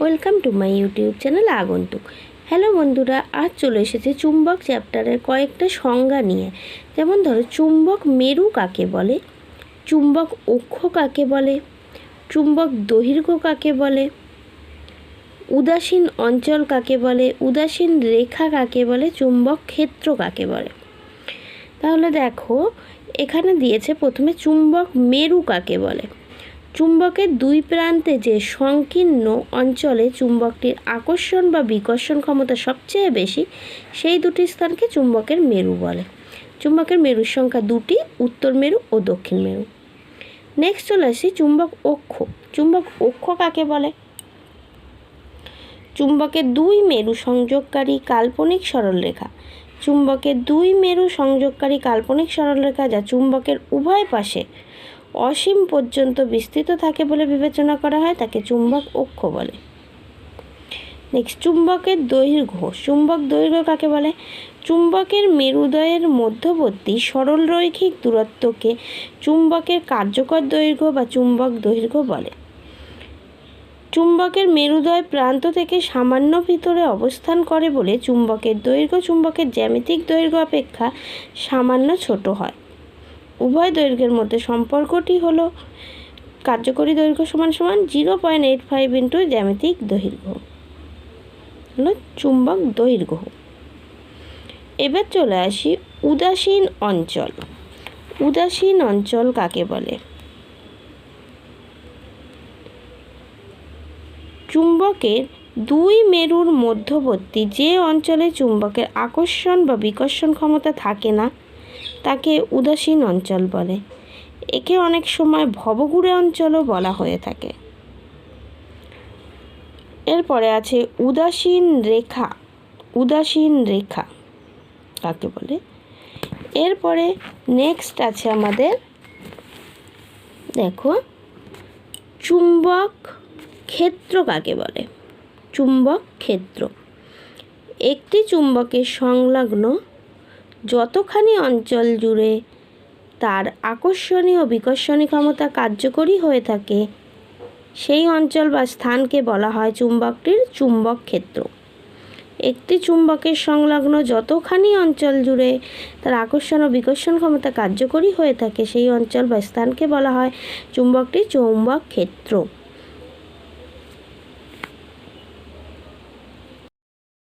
Welcome to my YouTube channel আগন্তুক। Hello বন্ধুরা, আজ চলে এসেছে চুম্বক চ্যাপ্টারের কয়েকটা সংজ্ঞা নিয়ে। যেমন ধরো, চুম্বক মেরু কাকে বলে? চুম্বক অক্ষ কাকে বলে? চুম্বক দৈর্ঘ্য কাকে বলে? উদাসীন অঞ্চল কাকে বলে? উদাসীন রেখা কাকে বলে? চুম্বক ক্ষেত্র কাকে বলে? তাহলে দেখো, এখানে দিয়েছে প্রথমে চুম্বক মেরু কাকে বলে? চুম্বকের দুই প্রান্তে যে সংকীর্ণ অঞ্চলে চুম্বকটির আকর্ষণ বা বিকর্ষণ ক্ষমতা সবচেয়ে বেশি, সেই দুটি স্থানকে চুম্বকের মেরু বলে। চুম্বকের মেরুর সংখ্যা দুটি, উত্তর মেরু ও দক্ষিণ মেরু। নেক্সট চলে আসি চুম্বক অক্ষ। চুম্বক অক্ষ কাকে বলে? চুম্বকের দুই মেরু সংযোগকারী কাল্পনিক সরলরেখা। চুম্বকের দুই মেরু সংযোগকারী কাল্পনিক সরলরেখা যা চুম্বকের উভয় পাশে অসীম পর্যন্ত বিস্তৃত থাকে বলে বিবেচনা করা হয়, তাকে চুম্বক অক্ষ বলে। নেক্সট চুম্বকের দৈর্ঘ্য। চুম্বক দৈর্ঘ্য কাকে বলে? চুম্বকের মেরুদয়ের মধ্যবর্তী সরল রৈখিক দূরত্বকে চুম্বকের কার্যকর দৈর্ঘ্য বা চুম্বক দৈর্ঘ্য বলে। চুম্বকের মেরুদয় প্রান্ত থেকে সামান্য ভিতরে অবস্থান করে বলে চুম্বকের দৈর্ঘ্য, চুম্বকের জ্যামিতিক দৈর্ঘ্য অপেক্ষা সামান্য ছোট হয়। উভয় দৈর্ঘ্যের মধ্যে সম্পর্কটি হলো কার্যকরী দৈর্ঘ্য সমান সমান zero point eight five into জ্যামিতিক দৈর্ঘ্য। হলো চুম্বক দৈর্ঘ্য। এবার চলে আসি উদাসীন অঞ্চল। উদাসীন অঞ্চল কাকে বলে? চুম্বকের দুই মেরুর মধ্যবর্তী যে অঞ্চলে চুম্বকের আকর্ষণ বা বিকর্ষণ ক্ষমতা থাকে না তাকে উদাসীন অঞ্চল বলে। একে অনেক সময় ভবঘুরে অঞ্চলও বলা হয়ে থাকে। এরপরে আছে উদাসীন রেখা। উদাসীন রেখা কাকে বলে? এরপরে নেক্সট আছে আমাদের, দেখো, চুম্বক ক্ষেত্র কাকে বলে? চুম্বক ক্ষেত্র। একটি চুম্বকের সংলগ্ন যতখানি অঞ্চল জুড়ে তার আকর্ষণীয় ও বিকর্ষণী ক্ষমতা কার্যকরী হয়ে থাকে, সেই অঞ্চল বা স্থানকে বলা হয় চুম্বকটির চুম্বক ক্ষেত্র। একটি চুম্বকের সংলগ্ন যতখানি অঞ্চল জুড়ে তার আকর্ষণ ও বিকর্ষণ ক্ষমতা কার্যকরী হয়ে থাকে, সেই অঞ্চল বা স্থানকে বলা হয় চুম্বকটির চৌম্বক ক্ষেত্র।